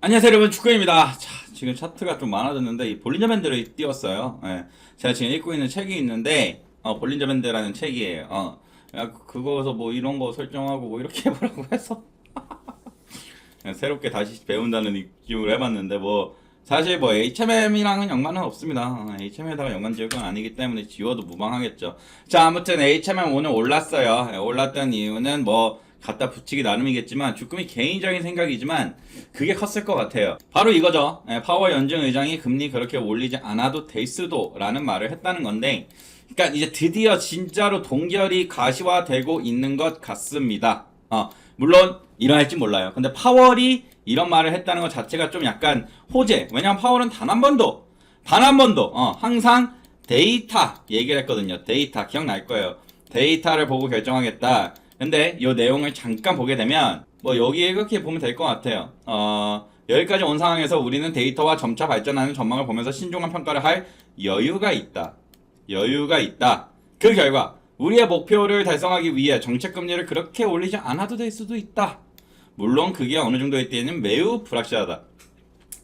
안녕하세요 여러분 축구입니다. 자 지금 차트가 좀 많아졌는데 이 볼린저 밴드를 띄웠어요. 예. 제가 지금 읽고 있는 책이 있는데 어, 볼린저 밴드라는 책이에요. 어. 야, 그- 그거에서 뭐 이런 거 설정하고 뭐 이렇게 해보라고 해서 그냥 새롭게 다시 배운다는 느낌으로 해봤는데 뭐 사실 뭐 HMM이랑은 연관은 없습니다. 어, HMM에다가 연관 지을 건 아니기 때문에 지워도 무방하겠죠. 자 아무튼 HMM 오늘 올랐어요. 예, 올랐던 이유는 뭐 갖다 붙이기 나름이겠지만 주금이 개인적인 생각이지만 그게 컸을 것 같아요. 바로 이거죠. 예, 파워 연준 의장이 금리 그렇게 올리지 않아도 될 수도라는 말을 했다는 건데, 그러니까 이제 드디어 진짜로 동결이 가시화되고 있는 것 같습니다. 어, 물론 일어날지 몰라요. 근데 파월이 이런 말을 했다는 것 자체가 좀 약간 호재. 왜냐면 파월은 단 한 번도, 단 한 번도, 어, 항상 데이터 얘기를 했거든요. 데이터 기억날 거예요. 데이터를 보고 결정하겠다. 근데 이 내용을 잠깐 보게 되면 뭐 여기 이렇게 보면 될 것 같아요. 어, 여기까지 온 상황에서 우리는 데이터와 점차 발전하는 전망을 보면서 신중한 평가를 할 여유가 있다. 여유가 있다. 그 결과 우리의 목표를 달성하기 위해 정책 금리를 그렇게 올리지 않아도 될 수도 있다. 물론 그게 어느 정도일 때는 매우 불확실하다.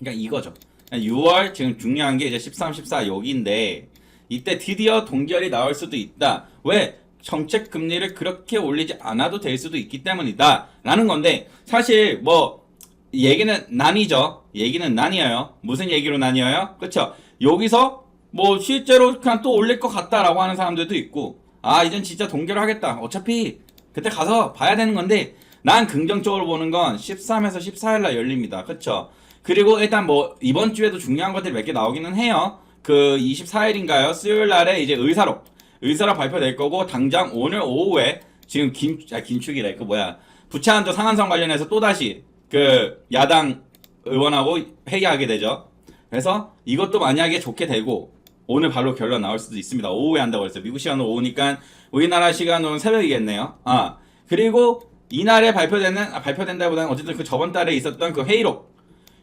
그러니까 이거죠. 6월 지금 중요한 게 이제 13, 14 여기인데 이때 드디어 동결이 나올 수도 있다. 왜? 정책 금리를 그렇게 올리지 않아도 될 수도 있기 때문이다. 라는 건데 사실 뭐 얘기는 난이죠. 얘기는 나뉘어요. 무슨 얘기로 나뉘어요? 그쵸? 여기서 뭐 실제로 그냥 또 올릴 것 같다라고 하는 사람들도 있고 아 이젠 진짜 동결을 하겠다. 어차피 그때 가서 봐야 되는 건데 난 긍정적으로 보는 건 13에서 14일 날 열립니다. 그쵸? 그리고 일단 뭐 이번 주에도 중요한 것들이 몇 개 나오기는 해요. 그 24일인가요? 수요일 날에 이제 의사록 의사록 발표될 거고 당장 오늘 오후에 지금 긴, 아, 긴축이래. 그 뭐야. 부채한도 상한선 관련해서 또다시 그 야당 의원하고 회의하게 되죠. 그래서 이것도 만약에 좋게 되고 오늘 바로 결론 나올 수도 있습니다. 오후에 한다고 했어요. 미국 시간으로 오후니까 우리나라 시간으로는 새벽이겠네요. 아 그리고 이날에 발표되는 아, 발표된다보다는 어쨌든 그 저번 달에 있었던 그 회의록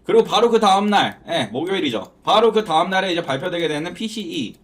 그리고 바로 그 다음 날, 예, 목요일이죠. 바로 그 다음 날에 이제 발표되게 되는 PCE.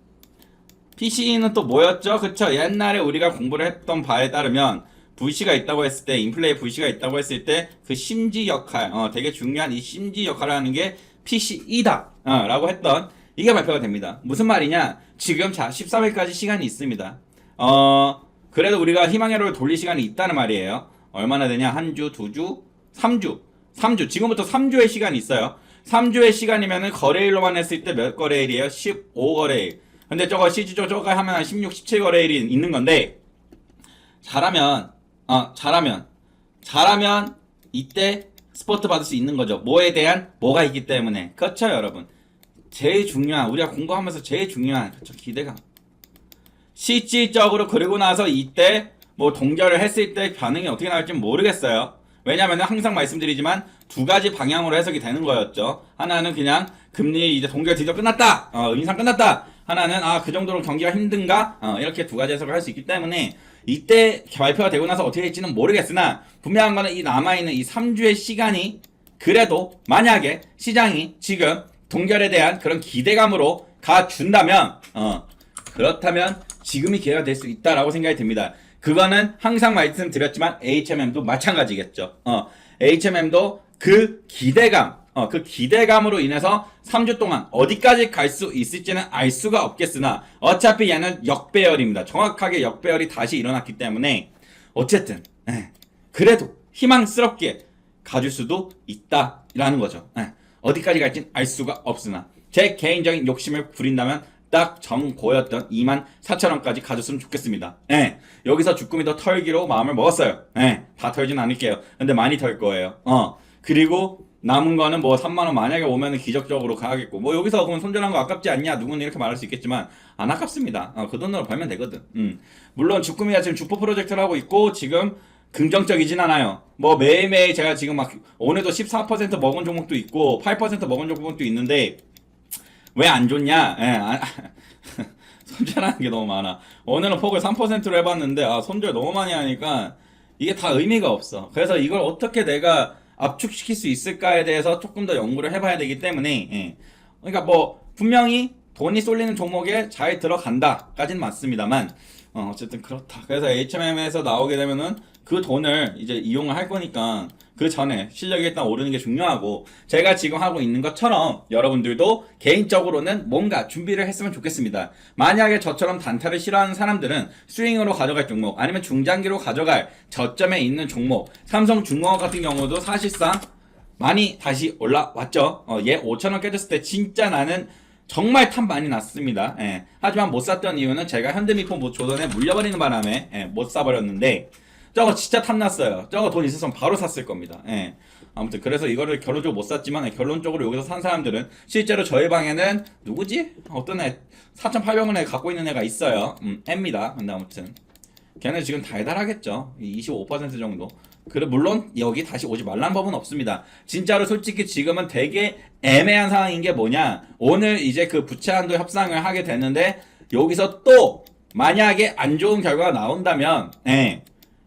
PCE는 또 뭐였죠? 그쵸? 옛날에 우리가 공부를 했던 바에 따르면 VC가 있다고 했을 때, 인플레이 VC가 있다고 했을 때, 그 심지 역할, 어, 되게 중요한 이 심지 역할을 하는 게 PCE다. 어, 라고 했던, 이게 발표가 됩니다. 무슨 말이냐? 지금 자, 13일까지 시간이 있습니다. 어, 그래도 우리가 희망회로를 돌릴 시간이 있다는 말이에요. 얼마나 되냐? 한 주, 두 주, 삼 주. 3주. 지금부터 3주의 시간이 있어요. 3주의 시간이면은 거래일로만 했을 때 몇 거래일이에요? 15거래일. 근데 저거 CG조 저거 하면 한 16, 17거래일이 있는 건데 잘하면 어 잘하면 잘하면 이때 스포트 받을 수 있는 거죠. 뭐에 대한 뭐가 있기 때문에. 그렇죠, 여러분. 제일 중요한 우리가 공부하면서 제일 중요한 그렇죠, 기대감. 실질적으로 그리고 나서 이때 뭐 동결을 했을 때 반응이 어떻게 나올지 모르겠어요. 왜냐면 항상 말씀드리지만 두 가지 방향으로 해석이 되는 거였죠. 하나는 그냥 금리 이제 동결 드디어 끝났다. 어, 인상 끝났다. 하나는 아 그 정도로 경기가 힘든가? 어, 이렇게 두 가지 해석을 할 수 있기 때문에 이때 발표가 되고 나서 어떻게 될지는 모르겠으나 분명한 거는 이 남아있는 이 3주의 시간이 그래도 만약에 시장이 지금 동결에 대한 그런 기대감으로 가준다면 어, 그렇다면 지금이 기회가 될 수 있다라고 생각이 듭니다. 그거는 항상 말씀드렸지만 HMM도 마찬가지겠죠. 어, HMM도 그 기대감, 어, 그 기대감으로 인해서 3주 동안 어디까지 갈 수 있을지는 알 수가 없겠으나 어차피 얘는 역배열입니다. 정확하게 역배열이 다시 일어났기 때문에 어쨌든 예, 그래도 희망스럽게 가줄 수도 있다라는 거죠. 예, 어디까지 갈진 알 수가 없으나 제 개인적인 욕심을 부린다면 딱 정고였던 2만 4천 원까지 가졌으면 좋겠습니다. 예. 여기서 주꾸미 더 털기로 마음을 먹었어요. 예. 다 털진 않을게요. 근데 많이 털 거예요. 어. 그리고 남은 거는 뭐 3만 원 만약에 오면은 기적적으로 가겠고 뭐 여기서 그럼 손절한 거 아깝지 않냐 누구는 이렇게 말할 수 있겠지만 안 아깝습니다. 어, 그 돈으로 벌면 되거든. 음. 물론 주꾸미가 지금 주포 프로젝트를 하고 있고 지금 긍정적이진 않아요. 뭐 매일매일 제가 지금 막 오늘도 14% 먹은 종목도 있고 8% 먹은 종목도 있는데 왜 안 좋냐? 예, 아, 손절하는 게 너무 많아. 오늘은 폭을 3%로 해봤는데, 아, 손절 너무 많이 하니까, 이게 다 의미가 없어. 그래서 이걸 어떻게 내가 압축시킬 수 있을까에 대해서 조금 더 연구를 해봐야 되기 때문에, 예. 그러니까 뭐, 분명히 돈이 쏠리는 종목에 잘 들어간다까지는 맞습니다만, 어, 어쨌든 그렇다. 그래서 HMM에서 나오게 되면은 그 돈을 이제 이용을 할 거니까, 그 전에 실력이 일단 오르는 게 중요하고 제가 지금 하고 있는 것처럼 여러분들도 개인적으로는 뭔가 준비를 했으면 좋겠습니다. 만약에 저처럼 단타를 싫어하는 사람들은 스윙으로 가져갈 종목 아니면 중장기로 가져갈 저점에 있는 종목 삼성 중공업 같은 경우도 사실상 많이 다시 올라왔죠. 어, 얘 5천원 깨졌을 때 진짜 나는 정말 탐 많이 났습니다. 예. 하지만 못 샀던 이유는 제가 현대미포 뭐 조던에 물려버리는 바람에 예, 못 사버렸는데 저거 진짜 탐났어요. 저거 돈 있었으면 바로 샀을 겁니다. 예. 아무튼 그래서 이거를 결론적으로 못 샀지만 예, 결론적으로 여기서 산 사람들은 실제로 저희 방에는 누구지? 어떤 애 4,800원에 갖고 있는 애가 있어요. 음, 애입니다. 근데 아무튼 걔는 지금 달달하겠죠. 25% 정도. 그래 물론 여기 다시 오지 말라는 법은 없습니다. 진짜로 솔직히 지금은 되게 애매한 상황인 게 뭐냐? 오늘 이제 그 부채 한도 협상을 하게 되는데 여기서 또 만약에 안 좋은 결과가 나온다면, 예.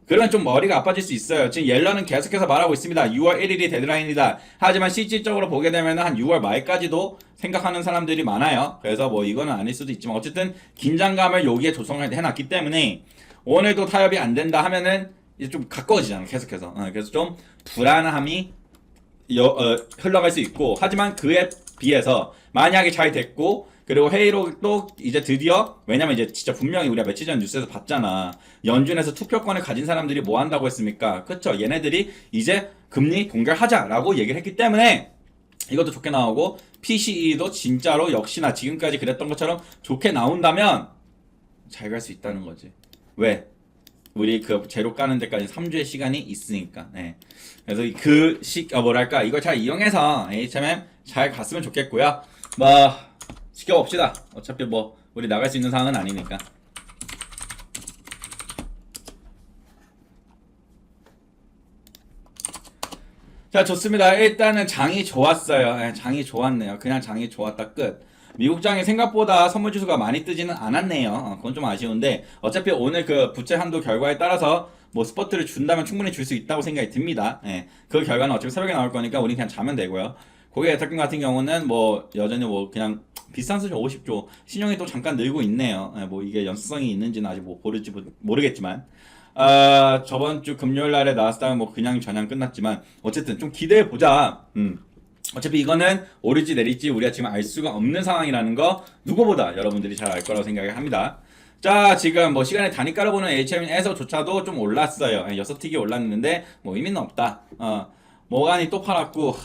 그러면 좀 머리가 아파질 수 있어요. 지금 옐런은 계속해서 말하고 있습니다. 6월 1일이 데드라인이다. 하지만 실질적으로 보게 되면 한 6월 말까지도 생각하는 사람들이 많아요. 그래서 뭐 이거는 아닐 수도 있지만 어쨌든 긴장감을 여기에 조성을 해놨기 때문에 오늘도 타협이 안 된다 하면은 이제 좀 가까워지잖아 계속해서. 어, 그래서 좀 불안함이 여- 어, 흘러갈 수 있고 하지만 그에 비해서 만약에 잘 됐고 그리고 또 이제 드디어 왜냐면 이제 진짜 분명히 우리가 며칠 전 뉴스에서 봤잖아 연준에서 투표권을 가진 사람들이 뭐 한다고 했습니까 그쵸 얘네들이 이제 금리 동결하자라고 얘기를 했기 때문에 이것도 좋게 나오고 PCE도 진짜로 역시나 지금까지 그랬던 것처럼 좋게 나온다면 잘 갈 수 있다는 거지 왜? 우리 그 재료 까는 데까지 3주의 시간이 있으니까. 네. 그래서 이그 시, 어, 뭐랄까, 이걸 잘 이용해서 HMM 잘 갔으면 좋겠고요. 뭐, 지켜봅시다. 어차피 뭐, 우리 나갈 수 있는 상황은 아니니까. 자, 좋습니다. 일단은 장이 좋았어요. 예, 장이 좋았네요. 그냥 장이 좋았다 끝. 미국 장이 생각보다 선물 지수가 많이 뜨지는 않았네요. 어, 그건 좀 아쉬운데 어차피 오늘 그 부채 한도 결과에 따라서 뭐 스포트를 준다면 충분히 줄 수 있다고 생각이 듭니다. 예, 그 결과는 어차피 새벽에 나올 거니까 우리 그냥 자면 되고요. 고객 예탁금 같은 경우는 뭐 여전히 뭐 그냥 비싼 수준 50조 신용이 또 잠깐 늘고 있네요. 예, 뭐 이게 연수성이 있는지는 아직 뭐 모르지 모르겠지만 아 저번 주 금요일 날에 나왔다면 뭐 그냥 전향 끝났지만 어쨌든 좀 기대해 보자. 음. 어차피 이거는 오를지 내릴지 우리가 지금 알 수가 없는 상황이라는 거 누구보다 여러분들이 잘 알 거라고 생각을 합니다. 자 지금 뭐 시간에 단위 깔아보는 HM에서조차도 좀 올랐어요. 예, 여섯 틱이 올랐는데 뭐 의미는 없다. 어 모간이 또 팔았고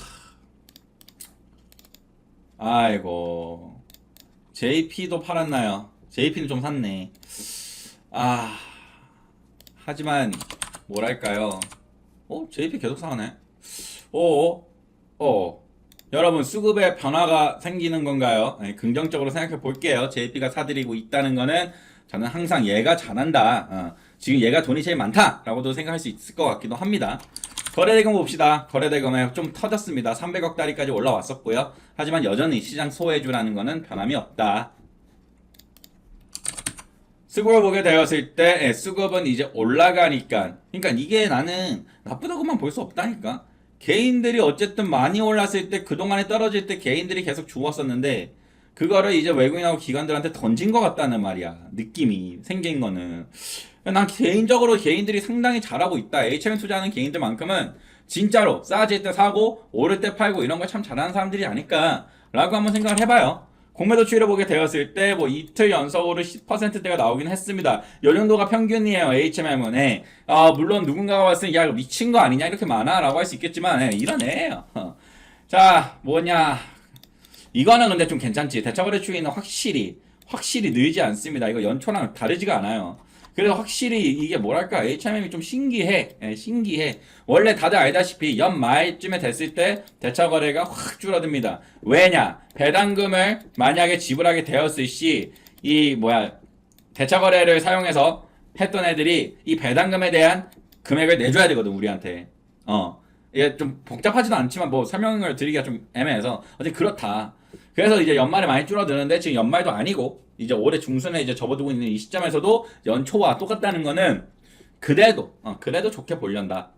아이고 JP도 팔았나요? JP는 좀 샀네. 아 하지만 뭐랄까요? 어 JP 계속 사네. 어 어. 여러분 수급에 변화가 생기는 건가요? 네, 긍정적으로 생각해 볼게요. JP가 사들이고 있다는 거는 저는 항상 얘가 잘한다. 어, 지금 얘가 돈이 제일 많다 라고도 생각할 수 있을 것 같기도 합니다. 거래대금 봅시다. 거래대금에 좀 터졌습니다. 300억 달러까지 올라왔었고요. 하지만 여전히 시장 소외주라는 거는 변함이 없다. 수급을 보게 되었을 때 예, 수급은 이제 올라가니까 그러니까 이게 나는 나쁘다고만 볼 수 없다니까 개인들이 어쨌든 많이 올랐을 때 그동안에 떨어질 때 개인들이 계속 주웠었는데 그거를 이제 외국인하고 기관들한테 던진 것 같다는 말이야 느낌이 생긴 거는 난 개인적으로 개인들이 상당히 잘하고 있다 HM 투자하는 개인들만큼은 진짜로 싸질 때 사고 오를 때 팔고 이런 걸 참 잘하는 사람들이 아닐까 라고 한번 생각을 해봐요 공매도 추이를 보게 되었을 때 뭐 이틀 연속으로 10%대가 나오긴 했습니다. 요 정도가 평균이에요. HMM은. 예. 아, 물론 누군가가 봤을 때 야, 이거 미친 거 아니냐 이렇게 많아 라고 할 수 있겠지만 예, 애예요. 어. 자, 뭐냐. 이거는 근데 좀 괜찮지. 대차거래 추이는 확실히 확실히 늘지 않습니다. 이거 연초랑 다르지가 않아요. 그래서 확실히 이게 뭐랄까 HMM이 좀 신기해, 예, 신기해. 원래 다들 알다시피 연말쯤에 됐을 때 대차 거래가 확 줄어듭니다. 왜냐? 배당금을 만약에 지불하게 되었을 시 이 뭐야 대차 거래를 사용해서 했던 애들이 이 배당금에 대한 금액을 내줘야 되거든 우리한테. 어. 이게 좀 복잡하지도 않지만 뭐 설명을 드리기가 좀 애매해서 어쨌든 그렇다. 그래서 이제 연말에 많이 줄어드는데 지금 연말도 아니고 이제 올해 중순에 이제 접어두고 있는 이 시점에서도 연초와 똑같다는 거는 그래도 어, 그래도 좋게 보련다.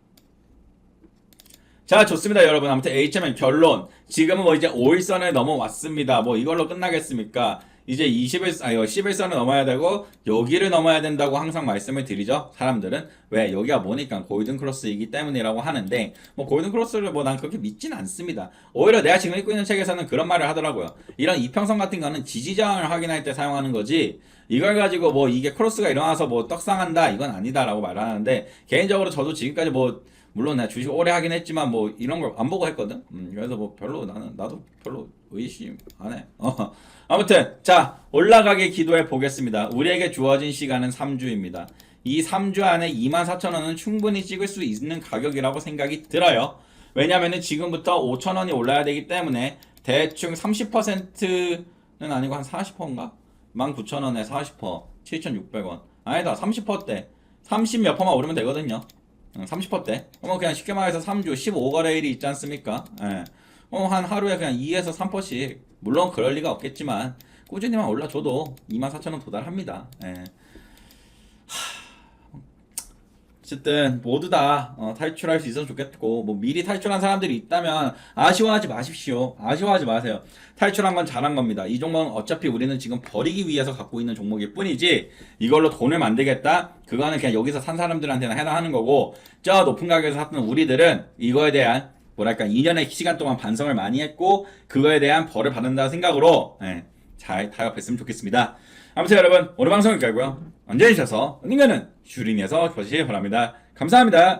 자 좋습니다 여러분 아무튼 HMM 결론 지금은 뭐 이제 5일선을 넘어왔습니다 뭐 이걸로 끝나겠습니까 이제 20일, 아니, 11선을 넘어야 되고, 여기를 넘어야 된다고 항상 말씀을 드리죠. 사람들은. 왜? 여기가 뭐니까 골든 크로스이기 때문이라고 하는데, 뭐, 골든 크로스를 뭐 난 그렇게 믿진 않습니다. 오히려 내가 지금 읽고 있는 책에서는 그런 말을 하더라고요. 이런 이평선 같은 거는 지지저항을 확인할 때 사용하는 거지, 이걸 가지고 뭐 이게 크로스가 일어나서 뭐 떡상한다, 이건 아니다라고 말을 하는데, 개인적으로 저도 지금까지 뭐, 물론 내가 주식 오래 하긴 했지만 뭐 이런 걸 안 보고 했거든. 음, 그래서 뭐 별로 나는 나도 별로 의심 안 해. 어. 아무튼 자 올라가게 기도해 보겠습니다. 우리에게 주어진 시간은 3주입니다. 이 3주 안에 24,000원은 충분히 찍을 수 있는 가격이라고 생각이 들어요. 왜냐면은 지금부터 5,000원이 올라야 되기 때문에 대충 30%는 아니고 한 40%인가? 19,000원에 40%, 7,600원. 아니다, 30%대. 30 몇 퍼만 오르면 되거든요. 30%대. 어, 그냥 쉽게 말해서 3주 15거래일이 있지 않습니까? 예. 어, 한 하루에 그냥 2에서 3%씩. 물론 그럴 리가 없겠지만, 꾸준히만 올라줘도 24,000원 도달합니다. 예. 어쨌든 모두 다 어, 탈출할 수 있어서 좋겠고 뭐 미리 탈출한 사람들이 있다면 아쉬워하지 마십시오. 아쉬워하지 마세요. 탈출한 건 잘한 겁니다. 이 종목은 어차피 우리는 지금 버리기 위해서 갖고 있는 종목일 뿐이지 이걸로 돈을 만들겠다. 그거는 그냥 여기서 산 사람들한테나 해당하는 거고 저 높은 가격에서 샀던 우리들은 이거에 대한 뭐랄까 2년의 시간 동안 반성을 많이 했고 그거에 대한 벌을 받는다는 생각으로 예, 잘 타협했으면 좋겠습니다. 아무튼 여러분 오늘 방송 여기까지고요. 언제 주셔서 언젠가는 슈링에서 보시기 바랍니다. 감사합니다.